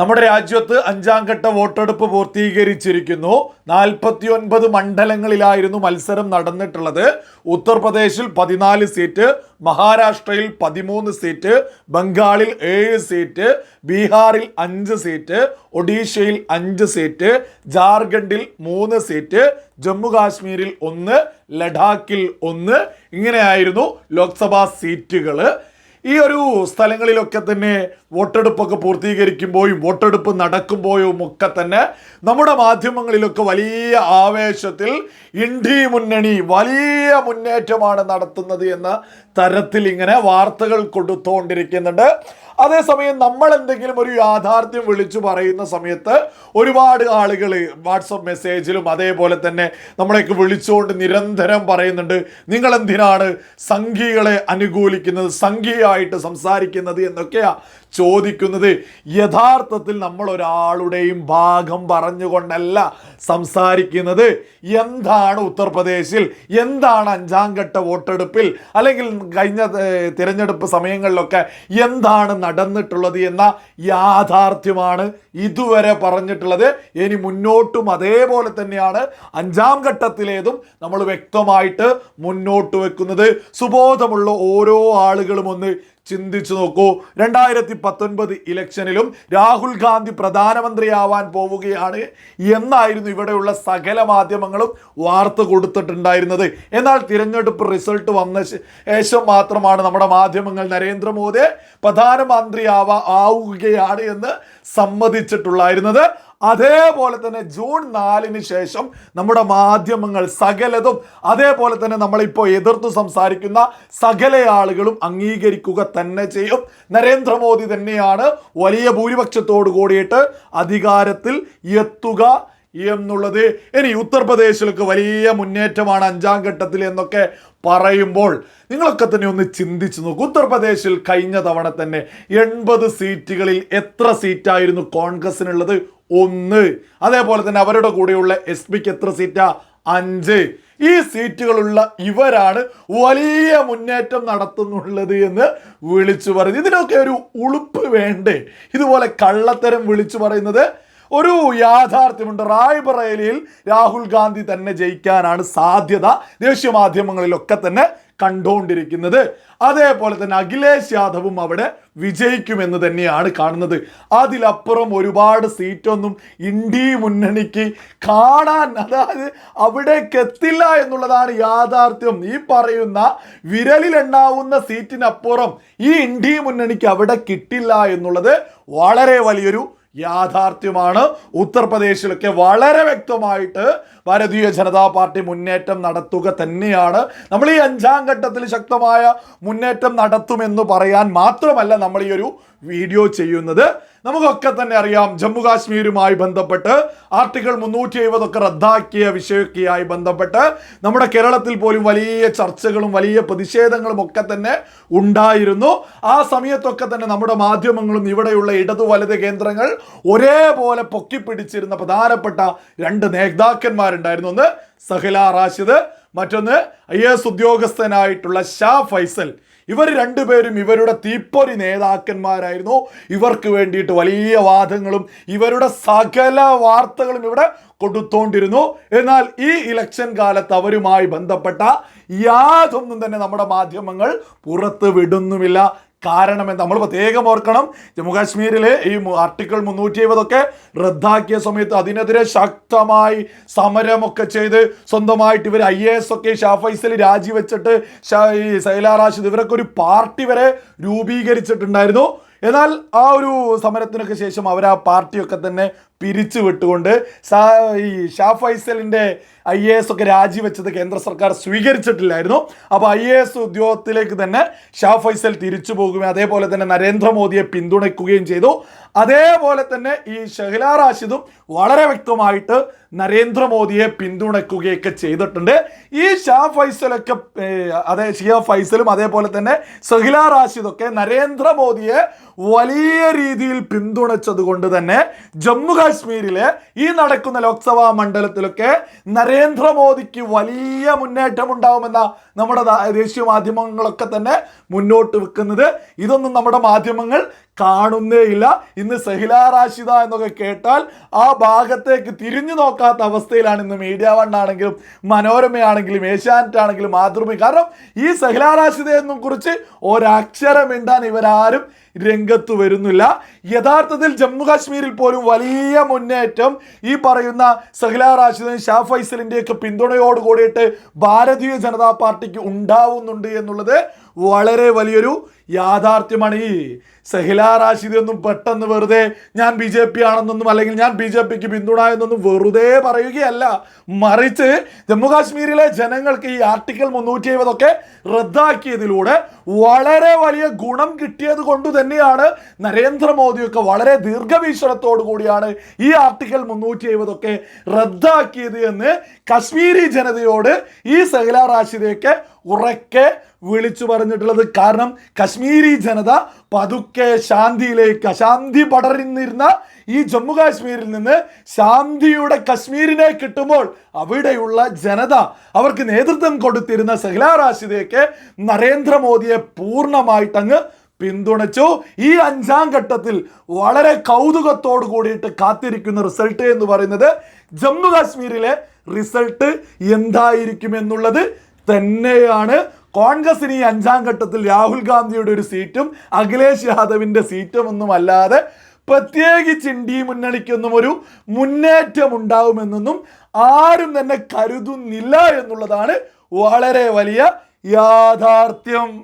നമ്മുടെ രാജ്യത്ത് അഞ്ചാം ഘട്ട വോട്ടെടുപ്പ് പൂർത്തീകരിച്ചിരിക്കുന്നു. നാൽപ്പത്തി ഒൻപത് മണ്ഡലങ്ങളിലായിരുന്നു മത്സരം നടന്നിട്ടുള്ളത്. ഉത്തർപ്രദേശിൽ പതിനാല് സീറ്റ് മഹാരാഷ്ട്രയിൽ പതിമൂന്ന് സീറ്റ് ബംഗാളിൽ ഏഴ് സീറ്റ് ബീഹാറിൽ അഞ്ച് സീറ്റ് ഒഡീഷയിൽ അഞ്ച് സീറ്റ് ജാർഖണ്ഡിൽ മൂന്ന് സീറ്റ് ജമ്മു കാശ്മീരിൽ ഒന്ന് ലഡാക്കിൽ ഒന്ന്. ഇങ്ങനെയായിരുന്നു ലോക്സഭാ സീറ്റുകൾ ഈ ഒരു സ്ഥലങ്ങളിലൊക്കെ തന്നെ വോട്ടെടുപ്പൊക്കെ പൂർത്തീകരിക്കുമ്പോഴും വോട്ടെടുപ്പ് നടക്കുമ്പോഴും ഒക്കെ തന്നെ നമ്മുടെ മാധ്യമങ്ങളിലൊക്കെ വലിയ ആവേശത്തിൽ ഇന്ത്യ മുന്നണി വലിയ മുന്നേറ്റമാണ് നടത്തുന്നത് എന്ന തരത്തിൽ ഇങ്ങനെ വാർത്തകൾ കൊടുത്തുകൊണ്ടിരിക്കുന്നുണ്ട് അതേസമയം നമ്മൾ എന്തെങ്കിലും ഒരു യാഥാർത്ഥ്യം വിളിച്ചു പറയുന്ന സമയത്ത് ഒരുപാട് ആളുകൾ വാട്സപ്പ് മെസ്സേജിലും അതേപോലെ തന്നെ നമ്മളെയൊക്കെ വിളിച്ചുകൊണ്ട് നിരന്തരം പറയുന്നുണ്ട്. നിങ്ങൾ എന്തിനാണ് സംഘികളെ അനുകൂലിക്കുന്നത് സംഘിയായിട്ട് സംസാരിക്കുന്നത് എന്നൊക്കെയാ ചോദിക്കുന്നത്. യഥാർത്ഥത്തിൽ നമ്മൾ ഒരാളുടെയും ഭാഗം പറഞ്ഞുകൊണ്ടല്ല സംസാരിക്കുന്നത്. എന്താണ് ഉത്തർപ്രദേശിൽ? എന്താണ് അഞ്ചാം ഘട്ട വോട്ടെടുപ്പിൽ? അല്ലെങ്കിൽ കഴിഞ്ഞ തിരഞ്ഞെടുപ്പ് സമയങ്ങളിലൊക്കെ എന്താണ് നടന്നിട്ടുള്ളത് എന്ന യാഥാർത്ഥ്യമാണ് ഇതുവരെ പറഞ്ഞിട്ടുള്ളത്. ഇനി മുന്നോട്ടും അതേപോലെ തന്നെയാണ് അഞ്ചാം ഘട്ടത്തിലേതും നമ്മൾ വ്യക്തമായിട്ട് മുന്നോട്ട് വെക്കുന്നത്. സുബോധമുള്ള ഓരോ ആളുകളും ഒന്ന് ചിന്തിച്ചു നോക്കൂ. രണ്ടായിരത്തി പത്തൊൻപത് ഇലക്ഷനിലും രാഹുൽ ഗാന്ധി പ്രധാനമന്ത്രിയാവാൻ പോവുകയാണ് എന്നായിരുന്നു ഇവിടെയുള്ള സകല മാധ്യമങ്ങളും വാർത്ത കൊടുത്തിട്ടുണ്ടായിരുന്നത്. എന്നാൽ തിരഞ്ഞെടുപ്പ് റിസൾട്ട് വന്ന ശേഷം മാത്രമാണ് നമ്മുടെ മാധ്യമങ്ങൾ നരേന്ദ്രമോദി പ്രധാനമന്ത്രിയാവാ ആവുകയാണ് എന്ന് സമ്മതിച്ചിട്ടുള്ളായിരുന്നത്. അതേപോലെ തന്നെ ജൂൺ നാലിന് ശേഷം നമ്മുടെ മാധ്യമങ്ങൾ സകലതും അതേപോലെ തന്നെ നമ്മളിപ്പോൾ എതിർത്ത് സംസാരിക്കുന്ന സകല ആളുകളും അംഗീകരിക്കുക തന്നെ ചെയ്യും. നരേന്ദ്രമോദി തന്നെയാണ് വലിയ ഭൂരിപക്ഷത്തോടു കൂടിയിട്ട് അധികാരത്തിൽ എത്തുക എന്നുള്ളത്. ഇനി ഉത്തർപ്രദേശിലൊക്കെ വലിയ മുന്നേറ്റമാണ് അഞ്ചാം ഘട്ടത്തിൽ എന്നൊക്കെ പറയുമ്പോൾ നിങ്ങളൊക്കെ തന്നെ ഒന്ന് ചിന്തിച്ചു നോക്കൂ. ഉത്തർപ്രദേശിൽ കഴിഞ്ഞ തവണ തന്നെ എൺപത് സീറ്റുകളിൽ എത്ര സീറ്റായിരുന്നു കോൺഗ്രസിനുള്ളത്? ഒന്ന്. അതേപോലെ തന്നെ അവരുടെ കൂടെയുള്ള എസ് പിക്ക് എത്ര സീറ്റാ? അഞ്ച്. ഈ സീറ്റുകളുള്ള ഇവരാണ് വലിയ മുന്നേറ്റം നടത്തുന്നുള്ളത് എന്ന് വിളിച്ചു പറയുന്നത് ഇതിനൊക്കെ ഒരു ഉളുപ്പ് വേണ്ടേ? ഇതുപോലെ കള്ളത്തരം വിളിച്ചു പറയുന്നത് ഒരു യാഥാർത്ഥ്യമുണ്ട്. റായ്ബറേലിയിൽ രാഹുൽ ഗാന്ധി തന്നെ ജയിക്കാനാണ് സാധ്യത. ദേശീയ മാധ്യമങ്ങളിലൊക്കെ തന്നെ കണ്ടുകൊണ്ടിരിക്കുന്നത്. അതേപോലെ തന്നെ അഖിലേഷ് യാദവും അവിടെ വിജയിക്കുമെന്ന് തന്നെയാണ് കാണുന്നത്. അതിലപ്പുറം ഒരുപാട് സീറ്റൊന്നും ഇന്ത്യ മുന്നണിക്ക് കാണാൻ അതായത് അവിടേക്ക് എത്തില്ല എന്നുള്ളതാണ് യാഥാർത്ഥ്യം. ഈ പറയുന്ന വിരലിലെണ്ണാവുന്ന സീറ്റിനപ്പുറം ഈ ഇന്ത്യ മുന്നണിക്ക് അവിടെ കിട്ടില്ല എന്നുള്ളത് വളരെ വലിയൊരു യാഥാർത്ഥ്യമാണ്. ഉത്തർപ്രദേശിലൊക്കെ വളരെ വ്യക്തമായിട്ട് ഭാരതീയ ജനതാ പാർട്ടി മുന്നേറ്റം നടത്തുക തന്നെയാണ്. നമ്മൾ ഈ അഞ്ചാം ഘട്ടത്തിൽ ശക്തമായ മുന്നേറ്റം നടത്തുമെന്ന് പറയാൻ മാത്രമല്ല നമ്മൾ ഈ ഒരു വീഡിയോ ചെയ്യുന്നത്. നമുക്കൊക്കെ തന്നെ അറിയാം ജമ്മു കാശ്മീരുമായി ബന്ധപ്പെട്ട് ആർട്ടിക്കിൾ മുന്നൂറ്റി എഴുപതൊക്കെ റദ്ദാക്കിയ വിഷയമൊക്കെയായി ബന്ധപ്പെട്ട് നമ്മുടെ കേരളത്തിൽ പോലും വലിയ ചർച്ചകളും വലിയ പ്രതിഷേധങ്ങളും ഒക്കെ തന്നെ ഉണ്ടായിരുന്നു. ആ സമയത്തൊക്കെ തന്നെ നമ്മുടെ മാധ്യമങ്ങളും ഇവിടെയുള്ള ഇടതു വലത് കേന്ദ്രങ്ങൾ ഒരേപോലെ പൊക്കിപ്പിടിച്ചിരുന്ന പ്രധാനപ്പെട്ട രണ്ട് നേതാക്കന്മാരുണ്ടായിരുന്നു. ഒന്ന് സഹില റാഷിദ് മറ്റൊന്ന് ഐ എസ് ഉദ്യോഗസ്ഥനായിട്ടുള്ള ഷാ ഫൈസൽ. ഇവർ രണ്ടുപേരും ഇവരുടെ തീപ്പൊരി നേതാക്കന്മാരായിരുന്നു. ഇവർക്ക് വേണ്ടിയിട്ട് വലിയ വാദങ്ങളും ഇവരുടെ സകല വാർത്തകളും ഇവിടെ കൊടുത്തോണ്ടിരുന്നു. എന്നാൽ ഈ ഇലക്ഷൻ കാലത്ത് അവരുമായി ബന്ധപ്പെട്ട യാതൊന്നും തന്നെ നമ്മുടെ മാധ്യമങ്ങൾ പുറത്ത് വിടുന്നുമില്ല. കാരണം എന്താ നമ്മൾ പ്രത്യേകം ഓർക്കണം. ജമ്മു കാശ്മീരിലെ ഈ ആർട്ടിക്കിൾ മുന്നൂറ്റി എഴുപതൊക്കെ റദ്ദാക്കിയ സമയത്ത് അതിനെതിരെ ശക്തമായി സമരമൊക്കെ ചെയ്ത് സ്വന്തമായിട്ട് ഇവർ ഐ എ എസ് ഒക്കെ ഷാഫൈസിൽ രാജിവെച്ചിട്ട് ഈ സൈല റാഷിദ് ഇവരൊക്കെ ഒരു പാർട്ടി വരെ രൂപീകരിച്ചിട്ടുണ്ടായിരുന്നു. എന്നാൽ ആ ഒരു സമരത്തിനൊക്കെ ശേഷം അവർ ആ പാർട്ടിയൊക്കെ തന്നെ പിരിച്ചു വിട്ടുകൊണ്ട് ഈ ഷാ ഫൈസലിന്റെ ഐ എ എസ് ഒക്കെ രാജിവെച്ചത് കേന്ദ്ര സർക്കാർ സ്വീകരിച്ചിട്ടില്ലായിരുന്നു. അപ്പോൾ ഐ എ എസ് ഉദ്യോഗത്തിലേക്ക് തന്നെ ഷാ ഫൈസൽ തിരിച്ചു പോകുകയും അതേപോലെ തന്നെ നരേന്ദ്രമോദിയെ പിന്തുണയ്ക്കുകയും ചെയ്തു. അതേപോലെ തന്നെ ഈ ഷഹ്ല റാഷിദും വളരെ വ്യക്തമായിട്ട് നരേന്ദ്രമോദിയെ പിന്തുണയ്ക്കുകയൊക്കെ ചെയ്തിട്ടുണ്ട്. ഈ ഷാ ഫൈസലൊക്കെ അതേ ഷിയ ഫൈസലും അതേപോലെ തന്നെ സഹില റാഷിദൊക്കെ നരേന്ദ്രമോദിയെ വലിയ രീതിയിൽ പിന്തുണച്ചത് കൊണ്ട് തന്നെ ജമ്മു കാശ്മീരിലെ ഈ നടക്കുന്ന ലോക്സഭാ മണ്ഡലത്തിലൊക്കെ നരേന്ദ്രമോദിക്ക് വലിയ മുന്നേറ്റം ഉണ്ടാവുമെന്ന നമ്മുടെ ദേശീയ മാധ്യമങ്ങളൊക്കെ തന്നെ മുന്നോട്ട് വെക്കുന്നത്. ഇതൊന്നും നമ്മുടെ മാധ്യമങ്ങൾ കാണുന്നേയില്ല. ഇന്ന് സഹില റാഷിദ എന്നൊക്കെ കേട്ടാൽ ആ ഭാഗത്തേക്ക് തിരിഞ്ഞു നോക്കാത്ത അവസ്ഥയിലാണ് ഇന്ന് മീഡിയ വൺ ആണെങ്കിലും മനോരമയാണെങ്കിലും ഏഷ്യാനെറ്റ് ആണെങ്കിലും മാതൃഭൂമി. കാരണം ഈ സഹില റാഷിദയെന്നും കുറിച്ച് ഒരക്ഷരം മിണ്ടാൻ ഇവരാരും രംഗത്ത് വരുന്നില്ല. യഥാർത്ഥത്തിൽ ജമ്മു കാശ്മീരിൽ പോലും വലിയ മുന്നേറ്റം ഈ പറയുന്ന സഹില റാഷിദിനും ഷാ ഫൈസലിന്റെയൊക്കെ പിന്തുണയോട് കൂടിയിട്ട് ഭാരതീയ ജനതാ പാർട്ടിക്ക് ഉണ്ടാവുന്നുണ്ട് എന്നുള്ളത് വളരെ വലിയൊരു യാഥാർത്ഥ്യമാണ്. ഈ സഹില റാഷിദ് ഒന്നും പെട്ടെന്ന് വെറുതെ ഞാൻ ബി ജെ പി ആണെന്നൊന്നും അല്ലെങ്കിൽ ഞാൻ ബി ജെ പിക്ക് പിന്തുണ എന്നൊന്നും വെറുതെ പറയുകയല്ല. മറിച്ച് ജമ്മു കാശ്മീരിലെ ജനങ്ങൾക്ക് ഈ ആർട്ടിക്കിൾ മുന്നൂറ്റി എഴുപതൊക്കെ റദ്ദാക്കിയതിലൂടെ വളരെ വലിയ ഗുണം കിട്ടിയത് കൊണ്ട് തന്നെയാണ് നരേന്ദ്രമോദിയൊക്കെ വളരെ ദീർഘവീക്ഷണത്തോടു കൂടിയാണ് ഈ ആർട്ടിക്കിൾ മുന്നൂറ്റി എഴുപതൊക്കെ റദ്ദാക്കിയത് എന്ന് കശ്മീരി ജനതയോട് ഈ സഹില റാഷിദയൊക്കെ ഉറക്കെ വിളിച്ചു പറഞ്ഞിട്ടുള്ളത്. കാരണം കശ്മീരി ജനത പതുക്കെ ശാന്തിയിലേക്ക് അശാന്തി പടർന്നിരുന്ന ഈ ജമ്മു കാശ്മീരിൽ നിന്ന് ശാന്തിയുടെ കശ്മീരിനെ കിട്ടുമ്പോൾ അവിടെയുള്ള ജനത അവർക്ക് നേതൃത്വം കൊടുത്തിരുന്ന സഹില റാഷിദയൊക്കെ നരേന്ദ്രമോദിയെ പൂർണമായിട്ടങ്ങ് പിന്തുണച്ചു. ഈ അഞ്ചാം ഘട്ടത്തിൽ വളരെ കൗതുകത്തോട് കൂടിയിട്ട് കാത്തിരിക്കുന്ന റിസൾട്ട് എന്ന് പറയുന്നത് ജമ്മു കാശ്മീരിലെ റിസൾട്ട് എന്തായിരിക്കും എന്നുള്ളത് തന്നെയാണ്. കോൺഗ്രസിന് ഈ അഞ്ചാം ഘട്ടത്തിൽ രാഹുൽ ഗാന്ധിയുടെ ഒരു സീറ്റും അഖിലേഷ് യാദവിന്റെ സീറ്റും ഒന്നും അല്ലാതെ പ്രത്യേകിച്ച് ഇന്ത്യ മുന്നണിക്കൊന്നും ഒരു മുന്നേറ്റം ഉണ്ടാവുമെന്നൊന്നും ആരും തന്നെ കരുതുന്നില്ല എന്നുള്ളതാണ് വളരെ വലിയ യാഥാർത്ഥ്യം.